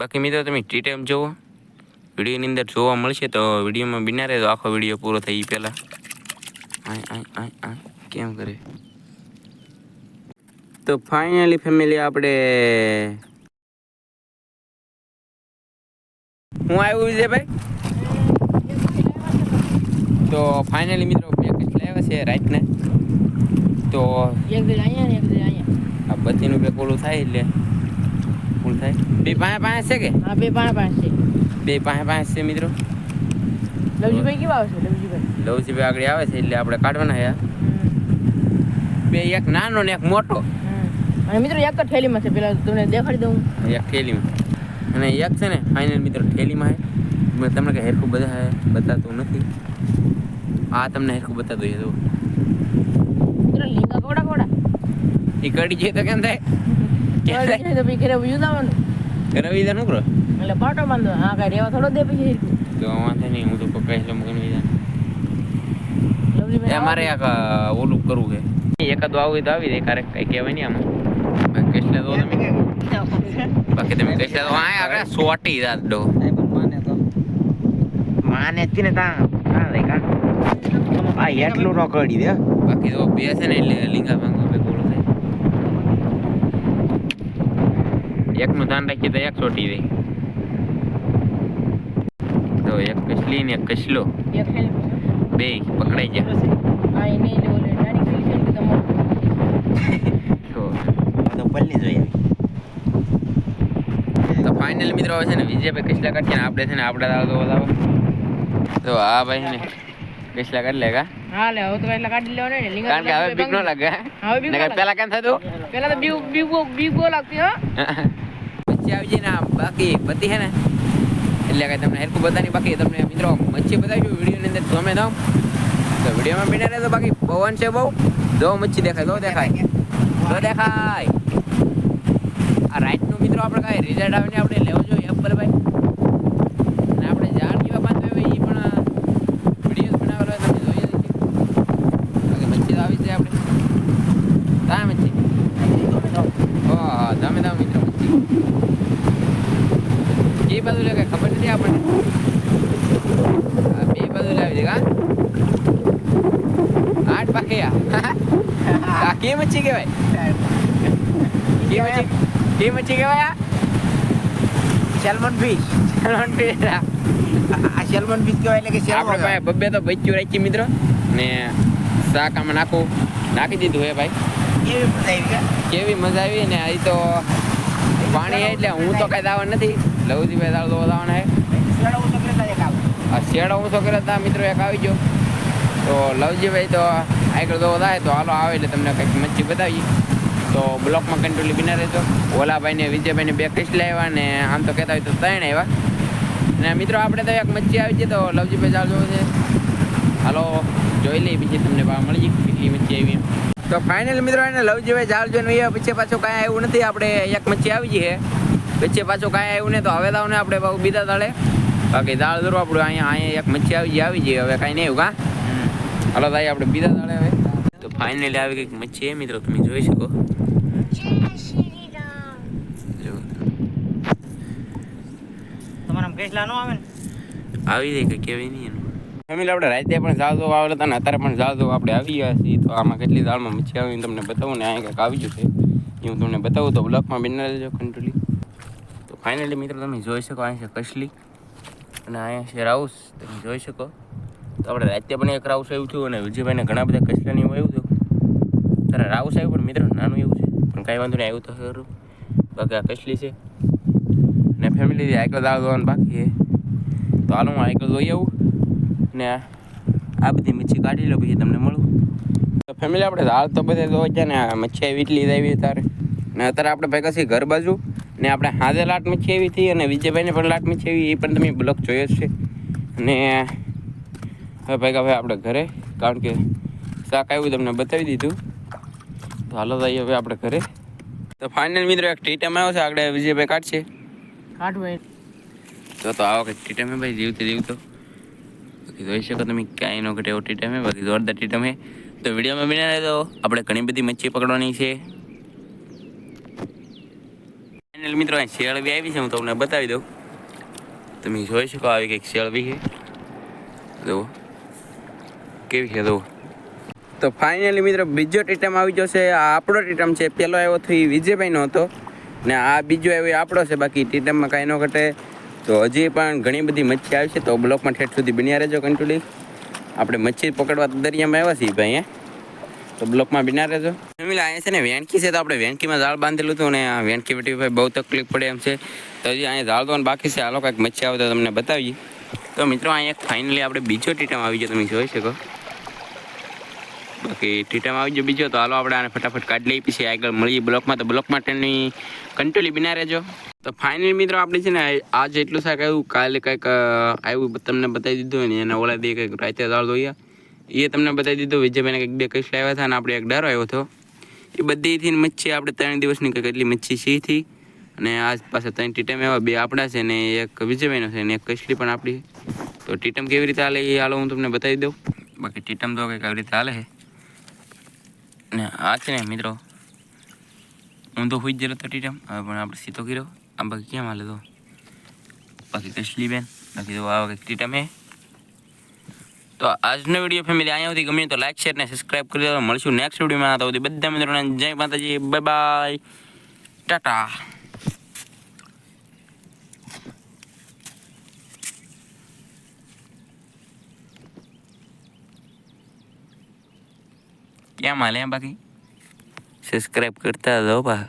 બાકી મિત્રો તમે ટી ટાઈમ જુઓ વિડીયોની અંદર જોવા મળશે તો વિડીયોમાં બિના રહે તો આખો વીડિયો પૂરો થઈ પહેલાં. આય આય આય આય. કેમ કરે? તો ફાઇનલી ફેમિલી આપણે હું આવ્યું વિજયભાઈ? તો ફાઇનલી મિત્રો પેકેજ લાવ્યા છે રાતને. તો આ બધીનું પેક ઓલું થાય એટલે ફૂલ થાય. બે પાસે પાસે છે કે? હા બે પાસે પાસે છે. બે પાસે પાસે છે મિત્રો? લવજીભાઈ કેવા આવશે લવજીભાઈ? લવજીભાઈ આગળ આવે છે એટલે આપણે કાઢવાના હમ. બે એક નાનો ને એક મોટો. અને મિત્રો એક જ થેલીમાં છે પેલા તમને દેખાડી દઉં. એક થેલીમાં. અને એક છે ને ફાઇનલ મિત્રો થેલીમાં હે તમને કે હેરખું બધા બતાતું નથી. આ તમને હેરખું બતાતું છે મિત્રો લીંગા કોડા કોડા એ કડી જાય તો કેમ થાય? તો પછી ઘરે જવાનું કરો? એટલે પાટો બાંધો. હા કાંઈ રેવા થોડો દે પછી તો વાંધો નહીં હું તો પકડાઈ લઉં મૂકીને બીજા એ મારે એક અ, ઓલું કરવું છે. એકાદ આવું તો આવી જાય ક્યારેક કઈ કહેવાય નહીં આમ. બાકી કેટલા તમે? બાકી તમે કેટલા તો આ આગળ સોટી રાત દો માને જ ને તા તા કા આ એટલું રોકડી દે બાકી તો બે છે ને એટલે લીંગા ભાંગો બે ગોળો થાય એકનું ધ્યાન રાખીએ તો એક ચોટી દે તો એક કસલી ને એક કસલો. એક. બે પકડાઈ ગયા. ને તમારે. તો ફાઇનલ મિત્રો હવે છે ને વિજયભાઈ કસલા કાઢીએ ને આપણે છે ને આપણે આવતો તો આ ભાઈ ને કસલા કાઢી લેગા હા લે હવે તો એટલે કાઢી લેવાનો ને. લીંગા કારણ કે હવે બીક ન લાગે હવે બીક ન નકર લાગે. પેલા કેમ થતું? પેલા તો બીક બીક બીક બહુ લાગતી હા. મચ્છી બાકી પતી છે ને? એટલે કે તમને હેરકું બધાની બાકી. તમને મિત્રો મચ્છી બતાવ્યું વિડીયોની અંદર. તમે તો તો વિડીયોમાં બિના રહે તો બાકી પવન છે બહુ. જો મચ્છી દેખાય, જો દેખાય. જો દેખાય. આ રાઈટનું મિત્રો આપણે કાંઈ રિઝલ્ટ આવે ને આપણે લેવો જોઈએ એપલ ભાઈ અને આપણે ઝાડ કેવા બાંધવા હોય એ પણ વીડિયો બનાવેલો હોય તમે જોઈએ જ છે. બાકી મચ્છી તો આવી જ જાય આપણે તા મચ્છી હા તમે તમે મિત્રો મચ્છી એ બાજુ લે કઈ ખબર નથી આપણને. બે બાજુ લાવી દે કા આઠ પાખિયા કે મચ્છી કહેવાય? કે મચ્છી કે મચ્છી કહેવાય સેલમન ફિશ સેલમન ફિશ આ સેલમન ફિશ કહેવાય એટલે કે આપણે ભાઈ બબ્બે તો બચ્ચું રાખી મિત્રો. ને શાક આમાં નાખું. નાખી દીધું હે ભાઈ. કેવી મજા આવી કેવી મજા આવી ને આ તો પાણી એટલે હું તો કઈ દાવા નથી. લવજીભાઈ દાળ તો દાવાના હે. શેડા ઊંચો કર્યો હતા મિત્રો, એક આવી ગયો. તો લવજીભાઈ તો આગળ તો થાય તો હાલો આવે એટલે તમને કંઈક મચ્છી બતાવી તો બ્લોકમાં કંટ્રોલી બિના રહેજો. ઓલાભાઈને, વિજયભાઈને બે કિસ્ટ લાવ્યા ને આમ તો કહેતા હોય તો ત્રણ આવ્યા. ને મિત્રો, આપણે તો એક મચ્છી આવી છે તો લવજીભાઈ ચાલ જોવો છે. હાલો, જોઈ લઈએ, બીજી તમને મળી કેટલી મચ્છી આવી એમ. તો ફાઇનલ મિત્રો એને લવ જાળ જોઈને વહી આવ્યા. પછી પાછું કાંઈ આવ્યું નથી. આપણે એક મચ્છી આવી છે. પછી પાછું કાંઈ આવ્યું નહીં તો હવે તો આપણે બહુ બીજા દાડે. બાકી દાળ દોરવા આપણું અહીંયા અહીંયા એક મચ્છી આવી જઈએ આવી જઈએ હવે કાંઈ નહીં એવું કાં? હાલો ભાઈ આપણે બીજા દાડે હવે. તો ફાઇનલી આવી ગઈ મચ્છી એ મિત્રો તમે જોઈ શકો. તમારા કેસલા નો આવે ને? આવી જાય કે કેવી નહીં એનું. ફેમિલી આપણે રાતે પણ ઝાડ આવેલો હતા ને અત્યારે પણ ઝાડ આપણે આવી ગયા છીએ. તો આમાં કેટલી દાળમાં મચ્છી આવી તમને બતાવું ને અહીંયા કંઈક આવી છે એ હું તમને બતાવું તો બ્લોકમાં બિના લેજો કંટ્રોલી તો ફાઇનલી મિત્રો તમે જોઈ શકો અહીંયા છે કસલી. અને અહીંયા છે રાઉસ. તમે જોઈ શકો. તો આપણે રાતે પણ એક રાઉસ આવ્યું હતું અને વિજયભાઈને ઘણા બધા કસલાની એવું આવ્યું હતું. ત્યારે રાઉસ આવ્યું પણ મિત્રો નાનું એવું છે. પણ કાંઈ વાંધો નહીં, આવ્યું તો ખરું બાકી આ કસલી છે. ને ફેમિલી આઈકલ દાળ દોવાનું બાકી છે. તો હાલ હું આઈકલ જોઈ આવું. ને આ બધી મચ્છી કાઢી લો પછી તમને મળું. તો ફેમિલી આપણે હાલ તો બધે જોવા છે ને મચ્છી આવી એટલી જ આવી તારે ને અત્યારે આપણે ભાઈ કશી ઘર બાજુ ને આપણે હાજે લાટ મચ્છી આવી હતી અને વિજયભાઈને પણ લાટ મચ્છી આવી એ પણ તમે બ્લોક જોયો છે. અને હવે ભાઈ ભાઈ આપણે ઘરે કારણ કે શાક આવ્યું તમને બતાવી દીધું. તો હાલો ભાઈ હવે આપણે ઘરે. તો ફાઇનલ મિત્રો એક ટીટમ આવ્યો છે આગળ વિજયભાઈ કાઢશે. ભાઈ તો તો આવો કે ટીટમ ભાઈ જીવતે જીવતો. બાકી જોઈ શકો તમે ક્યાંય નો ઘટે એવો ટીટમ હે બાકી જોરદાર ટીટમ. હે તો વિડીયોમાં બિના રહેતો આપણે ઘણી બધી મચ્છી પકડવાની છે. ફાઇનલ મિત્રો, અહીં શેળવી આવી છે. હું તમને બતાવી દઉં. તમે જોઈ શકો આવી કંઈક શેળવી છે. જુઓ. કેવી છે, જુઓ. તો ફાઇનલી મિત્રો, બીજો ટીટમ આવી ગયો છે. આ આપણો ટીટમ છે. પહેલો આવ્યો તો એ વિજયભાઈનો હતો. ને આ બીજો આવ્યો આપણો છે. બાકી ટીટમમાં કાંઈ ન ઘટે. તો હજી પણ ઘણી બધી મચ્છી આવી છે, તો બ્લોકમાં ઠેઠ સુધી બન્યા રહેજો કંટુલી આપણે મચ્છી પકડવા દરિયામાં આવ્યા છીએ ભાઈ તો બ્લોકમાં બિના રહેજો. ફેમિલી અહીંયા છે ને વેણકી છે, તો આપણે વેણકીમાં જાળ બાંધેલું હતું અને આ વેણકી વેટી ભાઈ બહુ તકલીફ પડે એમ છે. તો હજી અહીંયા ઝાડ દોવાનું બાકી છે, હાલો કાંઈક મચ્છી આવે તો તમને બતાવીએ. તો મિત્રો, અહીંયા ફાઇનલી આપણે બીજો ટીટમ આવી ગયો, તમે જોઈ શકો. બાકી ટીટમ આવી ગયો બીજો, તો હાલો આપણે આને ફટાફટ કાઢી લઈ પછી આગળ મળીએ બ્લોકમાં. તો બ્લોકમાં ટ્રેનની કંટ્રોલી બિના રહેજો. તો ફાઇનલ મિત્રો આપણે છે ને આજ એટલું શાક આવ્યું, કાલે કંઈક આવ્યું તમને બતાવી દીધું ને એના ઓલા દે કંઈક રાતે દાળ ધોયા. એ તમને બતાવી દીધું. વિજયભાઈને કંઈક બે કઈશ લાવ્યા હતા અને આપણે એક ડારો આવ્યો હતો. એ બધીથી મચ્છી આપણે ત્રણ દિવસની કંઈક એટલી મચ્છી શીથી અને આજ પાસે ત્રણ ટીટમ એવા બે આપણા છે ને એક વિજયભાઈનો છે ને એક કસલી પણ આપણી તો ટીટમ કેવી રીતે હાલે એ હાલો હું તમને બતાવી દઉં. બાકી ટીટમ તો કંઈક આવી રીતે હાલે છે. ને આ છે ને મિત્રો ઊંધો હોઈ જ ગયેલો તો ટીટમ હવે પણ આપણે સીધો કર્યો. આ બાકી કેમ હાલે તો? બાકી કશલી બેન બાકી તો આ વખત ટીટમ હે. તો આજનો વીડિયો ફેમિલી અહીંયા સુધી ગમે તો લાઈક શેર ને સબસ્ક્રાઈબ કરી દેજો. મળશું નેક્સ્ટ વિડીયોમાં તો બધા મિત્રોને જય માતાજી બાય બાય ટાટા. ક્યાં માલે બાકી. સબસ્ક્રાઈબ કરતા જાઓ બા.